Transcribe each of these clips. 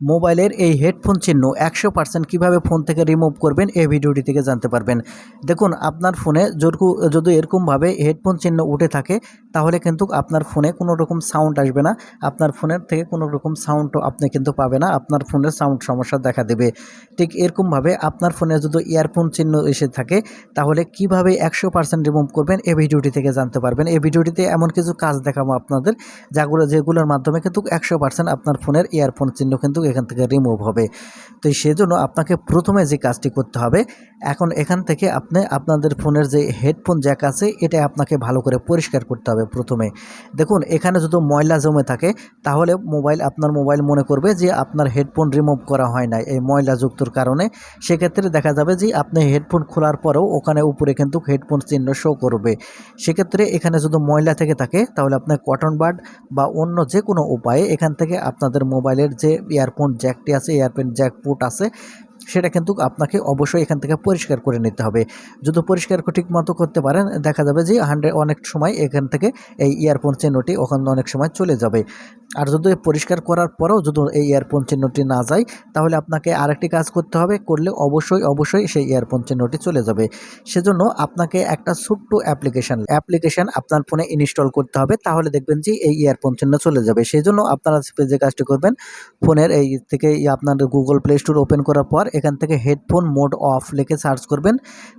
মোবাইলের এই হেডফোন চিহ্ন একশো পার্সেন্ট কীভাবে ফোন থেকে রিমুভ করবেন এই ভিডিওটি থেকে জানতে পারবেন। দেখুন, আপনার ফোনে যরকু যদি এরকমভাবে হেডফোন চিহ্ন উঠে থাকে, তাহলে কিন্তু আপনার ফোনে কোনো রকম সাউন্ড আসবে না। আপনার ফোনের থেকে কোনো রকম সাউন্ডও আপনি কিন্তু পাবে না। আপনার ফোনের সাউন্ড সমস্যা দেখা দেবে। ঠিক এরকমভাবে আপনার ফোনে যদি ইয়ারফোন চিহ্ন এসে থাকে, তাহলে কীভাবে একশো পার্সেন্ট রিমুভ করবেন এই ভিডিওটি থেকে জানতে পারবেন। এই ভিডিওটিতে এমন কিছু কাজ দেখাবো আপনাদের, যাগুলো যেগুলোর মাধ্যমে কিন্তু একশো পার্সেন্ট আপনার ফোনের ইয়ারফোন চিহ্ন কিন্তু এখান থেকে রিমুভ হবে। তো সেজন্য আপনাকে প্রথমে যে কাজটি করতে হবে, এখন এখান থেকে আপনি আপনাদের ফোনের যে হেডফোন জ্যাক আছে, এটা আপনাকে ভালো করে পরিষ্কার করতে হবে প্রথমে। দেখুন, এখানে যদি ময়লা জমে থাকে, তাহলে মোবাইল আপনার মোবাইল মনে করবে যে আপনার হেডফোন রিমুভ করা হয় না এই ময়লা যুক্তর কারণে। সেক্ষেত্রে দেখা যাবে যে আপনি হেডফোন খোলার পরেও ওখানে উপরে কিন্তু হেডফোন চিহ্ন শো করবে। সেক্ষেত্রে এখানে যদি ময়লা থেকে থাকে, তাহলে আপনার কটন বার্ড বা অন্য যে কোনো উপায়ে এখান থেকে আপনাদের মোবাইলের যে ইয়ারফোন জ্যাকটি আছে এয়ারপেন জ্যাক পোর্ট আছে। সেটা কিন্তু আপনাকে অবশ্যই এখান থেকে পরিষ্কার করে নিতে হবে। যদি পরিষ্কার ঠিক মতো করতে পারেন, দেখা যাবে যে হান্ড্রেড অনেক সময় এখান থেকে এই ইয়ারফোন চিহ্নটি ওখানে অনেক সময় চলে যাবে। আর যদি পরিষ্কার করার পরেও যদি এই ইয়ারফোন চিহ্নটি না যায়, তাহলে আপনাকে আরেকটি কাজ করতে হবে। করলে অবশ্যই অবশ্যই সেই ইয়ারফোন চিহ্নটি চলে যাবে। সেজন্য আপনাকে একটা ছোট্ট অ্যাপ্লিকেশান অ্যাপ্লিকেশান আপনার ফোনে ইনস্টল করতে হবে। তাহলে দেখবেন যে এই ইয়ারফোন চিহ্ন চলে যাবে। সেই জন্য আপনারা যে কাজটি করবেন ফোনের এই থেকে আপনার গুগল প্লে স্টোর ওপেন করার পর এখান থেকে হেডফোন মোড অফ লিখে সার্চ করবেন,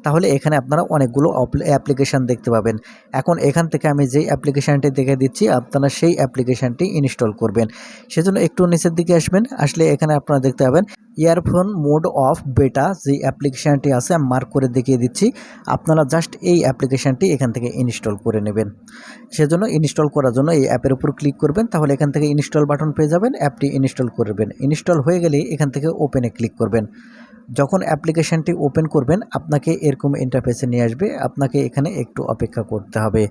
তাহলে এখানে আপনারা অনেকগুলো অ্যাপ্লিকেশান দেখতে পাবেন। এখন এখান থেকে আমি যেই অ্যাপ্লিকেশানটি দেখে দিচ্ছি, আপনারা সেই অ্যাপ্লিকেশানটি ইনস্টল করবেন। সেজন্য একটু নিচের দিকে আসবেন, আসলে এখানে আপনারা দেখতে পাবেন ইয়ারফোন মোড অফ বেটা যে অ্যাপ্লিকেশানটি আছে, আমি মার্ক করে দেখিয়ে দিচ্ছি। আপনারা জাস্ট এই অ্যাপ্লিকেশানটি এখান থেকে ইনস্টল করে নেবেন। সেজন্য ইনস্টল করার জন্য এই অ্যাপের উপর ক্লিক করবেন, তাহলে এখান থেকে ইনস্টল বাটন পেয়ে যাবেন অ্যাপটি ইনস্টল করবেন। ইনস্টল হয়ে গেলেই এখান থেকে ওপেনে ক্লিক করবেন। যখন অ্যাপ্লিকেশানটি ওপেন করবেন, আপনাকে এরকম ইন্টারফেসে নিয়ে আসবে। আপনাকে এখানে একটু অপেক্ষা করতে হবে।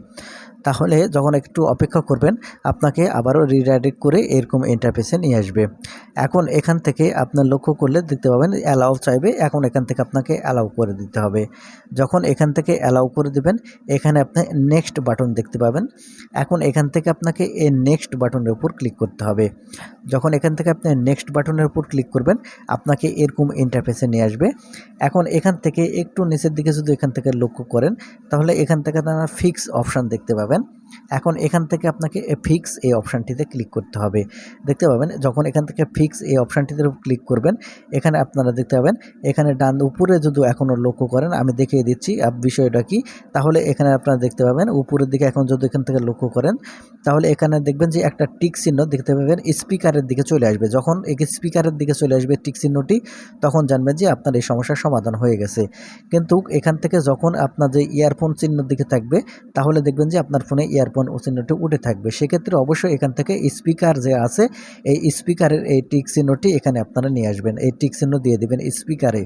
তাহলে যখন একটু অপেক্ষা করবেন, আপনাকে আবারও রিডাইরেক্ট করে এরকম ইন্টারফেসে নিয়ে আসবে। এখন এখান থেকে আপনার লক্ষ্য করলে দেখতে পাবেন অ্যালাউ চাইবে, এখন এখান থেকে আপনাকে অ্যালাউ করে দিতে হবে। যখন এখান থেকে অ্যালাউ করে দেবেন, এখানে আপনি নেক্সট বাটন দেখতে পাবেন। এখন এখান থেকে আপনাকে এই নেক্সট বাটনের উপর ক্লিক করতে হবে। যখন এখান থেকে আপনি নেক্সট বাটনের উপর ক্লিক করবেন, আপনাকে এরকম ইন্টারফেসে নিয়ে আসবে। এখন এখান থেকে একটু নিচের দিকে যদি এখান থেকে লক্ষ্য করেন, তাহলে এখান থেকে আপনারা ফিক্স অপশান দেখতে পাবেন। ¿verdad? এখন এখান থেকে আপনাকে ফিক্স এই অপশানটিতে ক্লিক করতে হবে। দেখতে পাবেন, যখন এখান থেকে ফিক্স এই অপশানটিতে ক্লিক করবেন, এখানে আপনারা দেখতে পাবেন, এখানে ডান উপরে যদি এখনও লক্ষ্য করেন, আমি দেখিয়ে দিচ্ছি বিষয়টা কি। তাহলে এখানে আপনারা দেখতে পাবেন, উপরের দিকে এখন যদি এখান থেকে লক্ষ্য করেন, তাহলে এখানে দেখবেন যে একটা টিক চিহ্ন দেখতে পাবেন স্পিকারের দিকে চলে আসবে। যখন এই স্পিকারের দিকে চলে আসবে টিক চিহ্নটি, তখন জানবেন যে আপনার এই সমস্যার সমাধান হয়ে গেছে। কিন্তু এখান থেকে যখন আপনার যে ইয়ারফোন চিহ্ন দিকে থাকবে, তাহলে দেখবেন যে আপনার ফোনে ইয়ারফোন চিহ্নটি উঠে থাকবে। সেক্ষেত্রে অবশ্যই এখান থেকে স্পিকার যে আছে, এই স্পিকারের এই টিক চিহ্নটি এখানে আপনারা নিয়ে আসবেন। এই টিক চিহ্ন দিয়ে দেবেন স্পিকারে।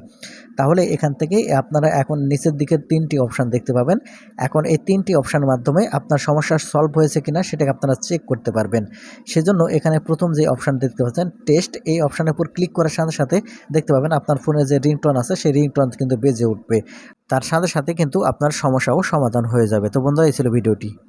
তাহলে এখান থেকে আপনারা এখন নিচের দিকে তিনটি অপশান দেখতে পাবেন। এখন এই তিনটি অপশানের মাধ্যমে আপনার সমস্যা সলভ হয়েছে কিনা সেটাকে আপনারা চেক করতে পারবেন। সেজন্য এখানে প্রথম যে অপশান দেখতে পাচ্ছেন, টেস্ট, এই অপশানের উপর ক্লিক করার সাথে সাথে দেখতে পাবেন আপনার ফোনে যে রিংটোন আছে, সেই রিংটোন কিন্তু বেজে উঠবে। তার সাথে সাথে কিন্তু আপনার সমস্যাও সমাধান হয়ে যাবে। তো বন্ধুরা, এই ছিল ভিডিওটি।